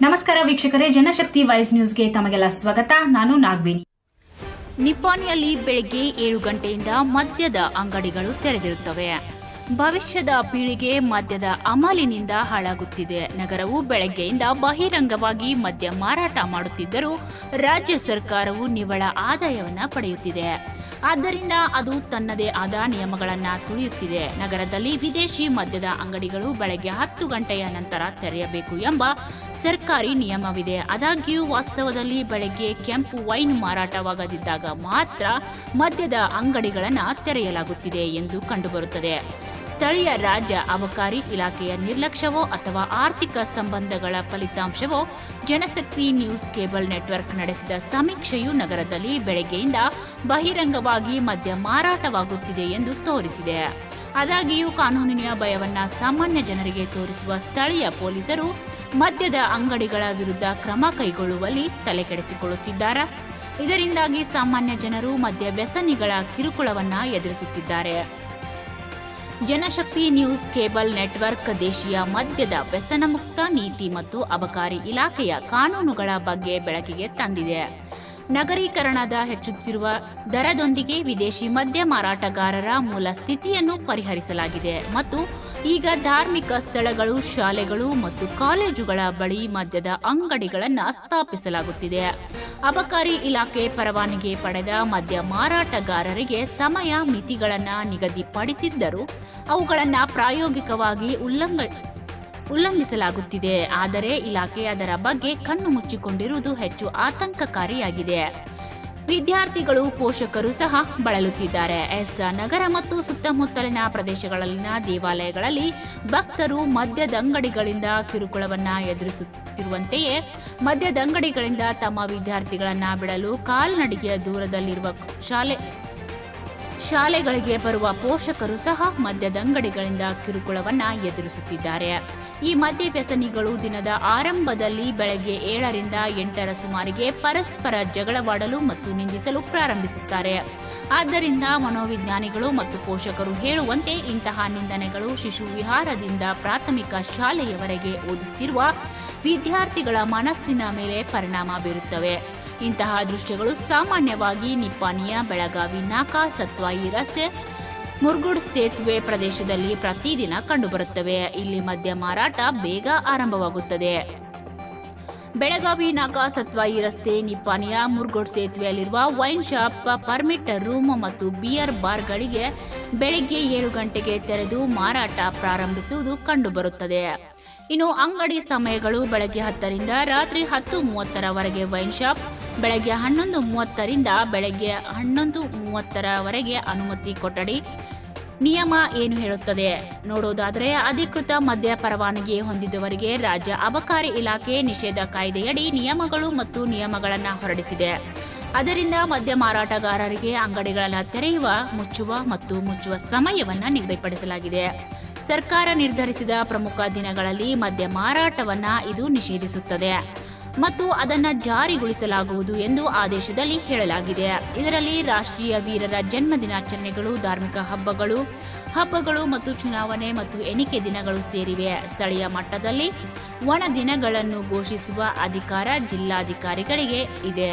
ನಮಸ್ಕಾರ ವೀಕ್ಷಕರೇ, ಜನಶಕ್ತಿ ವೈಸ್ ನ್ಯೂಸ್ಗೆ ತಮಗೆಲ್ಲ ಸ್ವಾಗತ. ನಾನು ನಾಗವೇಣಿ. ನಿಪ್ಪಾಣಿಯಲ್ಲಿ ಬೆಳಗ್ಗೆ ಏಳು ಗಂಟೆಯಿಂದ ಮದ್ಯದ ಅಂಗಡಿಗಳು ತೆರೆದಿರುತ್ತವೆ. ಭವಿಷ್ಯದ ಪೀಳಿಗೆ ಮದ್ಯದ ಅಮಲಿನಿಂದ ಹಾಳಾಗುತ್ತಿದೆ. ನಗರವು ಬೆಳಗ್ಗೆಯಿಂದ ಬಹಿರಂಗವಾಗಿ ಮದ್ಯ ಮಾರಾಟ ಮಾಡುತ್ತಿದ್ದರೂ ರಾಜ್ಯ ಸರ್ಕಾರವು ನಿವ್ವಳ ಆದಾಯವನ್ನು ಪಡೆಯುತ್ತಿದೆ. ಆದ್ದರಿಂದ ಅದು ತನ್ನದೇ ಆದ ನಿಯಮಗಳನ್ನು ತುಳಿಯುತ್ತಿದೆ. ನಗರದಲ್ಲಿ ವಿದೇಶಿ ಮದ್ಯದ ಅಂಗಡಿಗಳು ಬೆಳಗ್ಗೆ ಹತ್ತು ಗಂಟೆಯ ನಂತರ ತೆರೆಯಬೇಕು ಎಂಬ ಸರ್ಕಾರಿ ನಿಯಮವಿದೆ. ಆದಾಗ್ಯೂ, ವಾಸ್ತವದಲ್ಲಿ ಬೆಳಗ್ಗೆ ಕೆಂಪು ವೈನ್ ಮಾರಾಟವಾಗದಿದ್ದಾಗ ಮಾತ್ರ ಮದ್ಯದ ಅಂಗಡಿಗಳನ್ನು ತೆರೆಯಲಾಗುತ್ತಿದೆ ಎಂದು ಕಂಡುಬರುತ್ತದೆ. ಸ್ಥಳೀಯ ರಾಜ್ಯ ಅಬಕಾರಿ ಇಲಾಖೆಯ ನಿರ್ಲಕ್ಷ್ಯವೋ ಅಥವಾ ಆರ್ಥಿಕ ಸಂಬಂಧಗಳ ಫಲಿತಾಂಶವೋ ಜನಶಕ್ತಿ ನ್ಯೂಸ್ ಕೇಬಲ್ ನೆಟ್ವರ್ಕ್ ನಡೆಸಿದ ಸಮೀಕ್ಷೆಯು ನಗರದಲ್ಲಿ ಬೆಳಗ್ಗೆಯಿಂದ ಬಹಿರಂಗವಾಗಿ ಮದ್ಯ ಮಾರಾಟವಾಗುತ್ತಿದೆ ಎಂದು ತೋರಿಸಿದೆ. ಆದಾಗ್ಯೂ ಕಾನೂನಿನ ಭಯವನ್ನ ಸಾಮಾನ್ಯ ಜನರಿಗೆ ತೋರಿಸುವ ಸ್ಥಳೀಯ ಪೊಲೀಸರು ಮದ್ಯದ ಅಂಗಡಿಗಳ ವಿರುದ್ಧ ಕ್ರಮ ಕೈಗೊಳ್ಳುವಲ್ಲಿ ತಲೆಕೆಡಿಸಿಕೊಳ್ಳುತ್ತಿದ್ದಾರೆ. ಇದರಿಂದಾಗಿ ಸಾಮಾನ್ಯ ಜನರು ಮದ್ಯ ವ್ಯಸನಿಗಳ ಕಿರುಕುಳವನ್ನು ಎದುರಿಸುತ್ತಿದ್ದಾರೆ. ಜನಶಕ್ತಿ ನ್ಯೂಸ್ ಕೇಬಲ್ ನೆಟ್ವರ್ಕ್ ದೇಶೀಯ ಮದ್ಯದ ವ್ಯಸನಮುಕ್ತ ನೀತಿ ಮತ್ತು ಅಬಕಾರಿ ಇಲಾಖೆಯ ಕಾನೂನುಗಳ ಬಗ್ಗೆ ಬೆಳಕಿಗೆ ತಂದಿದೆ. ನಗರೀಕರಣದ ಹೆಚ್ಚುತ್ತಿರುವ ದರದೊಂದಿಗೆ ವಿದೇಶಿ ಮದ್ಯ ಮಾರಾಟಗಾರರ ಮೂಲ ಸ್ಥಿತಿಯನ್ನು ಪರಿಹರಿಸಲಾಗಿದೆ ಮತ್ತು ಈಗ ಧಾರ್ಮಿಕ ಸ್ಥಳಗಳು, ಶಾಲೆಗಳು ಮತ್ತು ಕಾಲೇಜುಗಳ ಬಳಿ ಮದ್ಯದ ಅಂಗಡಿಗಳನ್ನು ಸ್ಥಾಪಿಸಲಾಗುತ್ತಿದೆ. ಅಬಕಾರಿ ಇಲಾಖೆ ಪರವಾನಗಿ ಪಡೆದ ಮದ್ಯ ಮಾರಾಟಗಾರರಿಗೆ ಸಮಯ ಮಿತಿಗಳನ್ನು ನಿಗದಿಪಡಿಸಿದ್ದರೂ ಅವುಗಳನ್ನು ಪ್ರಾಯೋಗಿಕವಾಗಿ ಉಲ್ಲಂಘ ಉಲ್ಲಂಘಿಸಲಾಗುತ್ತಿದೆ. ಆದರೆ ಇಲಾಖೆ ಅದರ ಬಗ್ಗೆ ಕಣ್ಣು ಮುಚ್ಚಿಕೊಂಡಿರುವುದು ಹೆಚ್ಚು ಆತಂಕಕಾರಿಯಾಗಿದೆ. ವಿದ್ಯಾರ್ಥಿಗಳು, ಪೋಷಕರು ಸಹ ಬಳಲುತ್ತಿದ್ದಾರೆ. ಎಸ್. ನಗರ ಮತ್ತು ಸುತ್ತಮುತ್ತಲಿನ ಪ್ರದೇಶಗಳಲ್ಲಿನ ದೇವಾಲಯಗಳಲ್ಲಿ ಭಕ್ತರು ಮದ್ಯದಂಗಡಿಗಳಿಂದ ಕಿರುಕುಳವನ್ನು ಎದುರಿಸುತ್ತಿರುವಂತೆಯೇ ಮದ್ಯದಂಗಡಿಗಳಿಂದ ತಮ್ಮ ವಿದ್ಯಾರ್ಥಿಗಳನ್ನು ಬಿಡಲು ಕಾಲ್ನಡಿಗೆಯ ದೂರದಲ್ಲಿರುವ ಶಾಲೆ ಶಾಲೆಗಳಿಗೆ ಬರುವ ಪೋಷಕರು ಸಹ ಮದ್ಯದಂಗಡಿಗಳಿಂದ ಕಿರುಕುಳವನ್ನ ಎದುರಿಸುತ್ತಿದ್ದಾರೆ. ಈ ಮದ್ಯ ವ್ಯಸನಿಗಳು ದಿನದ ಆರಂಭದಲ್ಲಿ ಬೆಳಗ್ಗೆ ಏಳರಿಂದ ಎಂಟರ ಸುಮಾರಿಗೆ ಪರಸ್ಪರ ಜಗಳವಾಡಲು ಮತ್ತು ನಿಂದಿಸಲು ಪ್ರಾರಂಭಿಸುತ್ತಾರೆ. ಆದ್ದರಿಂದ ಮನೋವಿಜ್ಞಾನಿಗಳು ಮತ್ತು ಪೋಷಕರು ಹೇಳುವಂತೆ ಇಂತಹ ನಿಂದನೆಗಳು ಶಿಶು ವಿಹಾರದಿಂದ ಪ್ರಾಥಮಿಕ ಶಾಲೆಯವರೆಗೆ ಓದುತ್ತಿರುವ ವಿದ್ಯಾರ್ಥಿಗಳ ಮನಸ್ಸಿನ ಮೇಲೆ ಪರಿಣಾಮ ಬೀರುತ್ತವೆ. ಇಂತಹ ದೃಶ್ಯಗಳು ಸಾಮಾನ್ಯವಾಗಿ ನಿಪ್ಪಾನಿಯ ಬೆಳಗಾವಿ ನಾಕಾ ಸತ್ವಾಯಿ ರಸ್ತೆ ಮುರ್ಗುಡ್ ಸೇತುವೆ ಪ್ರದೇಶದಲ್ಲಿ ಪ್ರತಿದಿನ ಕಂಡುಬರುತ್ತವೆ. ಇಲ್ಲಿ ಮದ್ಯ ಮಾರಾಟ ಬೇಗ ಆರಂಭವಾಗುತ್ತದೆ. ಬೆಳಗಾವಿ ನಾಗಾ ಸತ್ವಾಯಿ ರಸ್ತೆ ನಿಪ್ಪಾಣಿಯ ಮುರ್ಗೋಡ್ ಸೇತುವೆಯಲ್ಲಿರುವ ವೈನ್ ಶಾಪ್, ಪರ್ಮಿಟ್ ರೂಮ್ ಮತ್ತು ಬಿಯರ್ ಬಾರ್ಗಳಿಗೆ ಬೆಳಿಗ್ಗೆ ಏಳು ಗಂಟೆಗೆ ತೆರೆದು ಮಾರಾಟ ಪ್ರಾರಂಭಿಸುವುದು ಕಂಡುಬರುತ್ತದೆ. ಇನ್ನು ಅಂಗಡಿ ಸಮಯಗಳು ಬೆಳಗ್ಗೆ ಹತ್ತರಿಂದ ರಾತ್ರಿ ಹತ್ತು ಮೂವತ್ತರವರೆಗೆ ವೈನ್ ಶಾಪ್ ಬೆಳಗ್ಗೆ ಹನ್ನೊಂದು ಮೂವತ್ತರಿಂದ ಬೆಳಗ್ಗೆ ಹನ್ನೊಂದು ಮೂವತ್ತರವರೆಗೆ ಅನುಮತಿ ಕೊಠಡಿ. ನಿಯಮ ಏನು ಹೇಳುತ್ತದೆ? ನೋಡೋದಾದರೆ, ಅಧಿಕೃತ ಮದ್ಯ ಪರವಾನಗಿ ಹೊಂದಿದವರಿಗೆ ರಾಜ್ಯ ಅಬಕಾರಿ ಇಲಾಖೆ ನಿಷೇಧ ಕಾಯ್ದೆಯಡಿ ನಿಯಮಗಳು ಮತ್ತು ನಿಯಮಗಳನ್ನು ಹೊರಡಿಸಿದೆ. ಅದರಿಂದ ಮದ್ಯ ಮಾರಾಟಗಾರರಿಗೆ ಅಂಗಡಿಗಳನ್ನು ತೆರೆಯುವ, ಮುಚ್ಚುವ ಮತ್ತು ಮುಚ್ಚುವ ಸಮಯವನ್ನು ನಿಗದಿಪಡಿಸಲಾಗಿದೆ. ಸರ್ಕಾರ ನಿರ್ಧರಿಸಿದ ಪ್ರಮುಖ ದಿನಗಳಲ್ಲಿ ಮದ್ಯ ಮಾರಾಟವನ್ನು ಇದು ನಿಷೇಧಿಸುತ್ತದೆ. ಮತ್ತು ಅದನ್ನು ಜಾರಿಗೊಳಿಸಲಾಗುವುದು ಎಂದು ಆದೇಶದಲ್ಲಿ ಹೇಳಲಾಗಿದೆ. ಇದರಲ್ಲಿ ರಾಷ್ಟ್ರೀಯ ವೀರರ ಜನ್ಮ ದಿನಾಚರಣೆಗಳು, ಧಾರ್ಮಿಕ ಹಬ್ಬಗಳು ಹಬ್ಬಗಳು ಮತ್ತು ಚುನಾವಣೆ ಮತ್ತು ಎಣಿಕೆ ದಿನಗಳು ಸೇರಿವೆ. ಸ್ಥಳೀಯ ಮಟ್ಟದಲ್ಲಿ ಒಣ ದಿನಗಳನ್ನು ಘೋಷಿಸುವ ಅಧಿಕಾರ ಜಿಲ್ಲಾಧಿಕಾರಿಗಳಿಗೆ ಇದೆ.